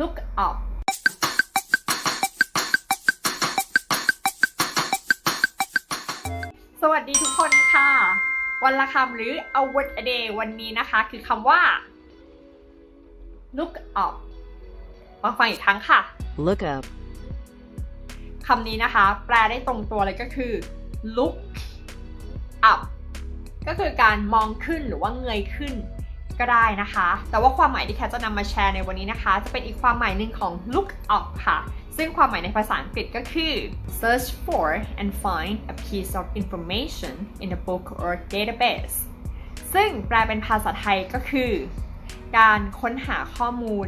look up สวัสดีทุกคนค่ะ วันละคำหรือ a word a day วันนี้นะคะ คือคำว่า look up มาฟังอีกครั้งค่ะ Look up. คำนี้นะคะ แปลได้ตรงตัวเลยก็คือ look up ก็คือการมองขึ้นหรือว่าเงยขึ้น ก็ได้นะคะ แต่ว่าความหมายที่แคทจะนำมาแชร์ในวันนี้นะคะ จะเป็นอีกความหมายหนึ่งของ look up ค่ะ ซึ่งความหมายในภาษาอังกฤษก็คือ search for and find a piece of information in a book or database ซึ่งแปลเป็นภาษาไทยก็คือ การค้นหาข้อมูล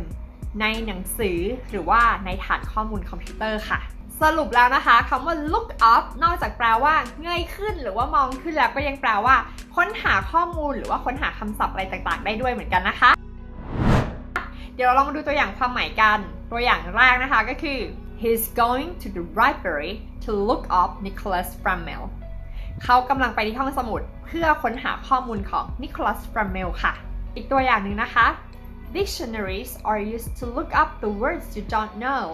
ในหนังสือหรือว่าในฐานข้อมูลคอมพิวเตอร์ค่ะ สรุปแล้วนะคะคำว่า look up นอกจากแปลว่าเงยขึ้นหรือว่ามองขึ้นแล้วก็ยังแปลว่า ค้นหาข้อมูลหรือว่าค้นหาคำศัพท์อะไรต่างๆ ได้ด้วยเหมือนกันนะคะ เดี๋ยวเราลองมาดูตัวอย่างความหมายกัน ตัวอย่างแรกนะคะก็คือ he's going to the library to look up Nicholas Flamel เขากำลังไปที่ห้องสมุดเพื่อค้นหาข้อมูลของ Nicholas Flamel ค่ะ อีกตัวอย่างหนึ่งนะคะ Dictionaries are used to look up the words you don't know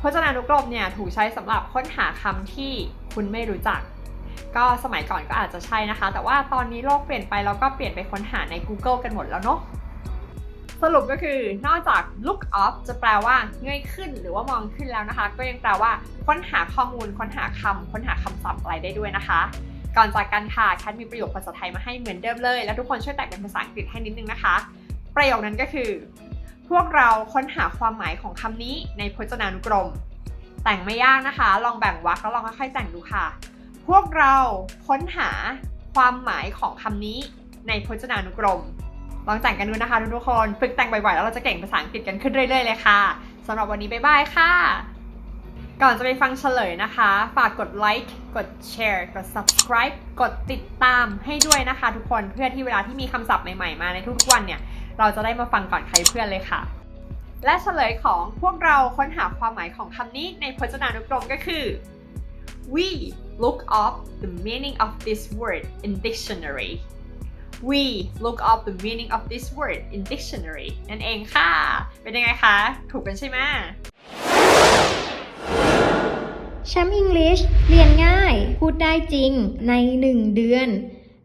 พจนานุกรมเนี่ยถูกใช้สำหรับค้นหาคำที่คุณไม่รู้จัก ก็สมัยก่อนก็อาจจะใช่นะคะ แต่ว่าตอนนี้โลกเปลี่ยนไปเราก็เปลี่ยนไปค้นหาใน Google กันหมดแล้วเนาะสรุปก็คือนอกจาก look up จะแปลว่าเงยขึ้นหรือว่ามองขึ้นแล้วนะคะ ก็ยังแปลว่าค้นหาข้อมูล ค้นหาคำค้นหาคำศัพท์อะไรได้ด้วยนะคะ ก่อนจากกันค่ะแคทมีประโยคภาษาไทยมาให้เหมือนเดิมเลย แล้วทุกคนช่วยแต่งเป็นภาษาอังกฤษให้นิดนึงนะคะ ประโยคนั้นก็คือ พวกเราค้นหาความหมายของคำนี้ในพจนานุกรม แต่งไม่ยากนะคะ ลองแบ่งวรรคแล้วลองค่อยๆแต่งดูค่ะ พวกเราค้นหาความหมายของคำนี้ในพจนานุกรม ลองแต่งกันดูนะคะทุกๆคน ฝึกแต่งบ่อยๆ แล้วเราจะเก่งภาษาอังกฤษกันขึ้นเรื่อยๆเลยค่ะสำหรับวันนี้บ๊ายบายค่ะ ก่อนจะไปฟังเฉลยนะคะ ฝากกดไลค์ กดแชร์ กด subscribe กดติดตามให้ด้วยนะคะทุกคน เพื่อที่เวลาที่มีคำศัพท์ใหม่ๆ มาในทุกๆวันเนี่ย เราจะได้มาฟังก่อนใครเพื่อนเลยค่ะ และเฉลยของพวกเราค้นหาความหมายของคำนี้ในพจนานุกรมก็คือ we look up the meaning of this word in dictionary we look up the meaning of this word in dictionary นั่นเองค่ะ เป็นยังไงคะ ถูกกันใช่ไหมแชมป์อังกฤษเรียนง่าย พูดได้จริงใน 1 เดือน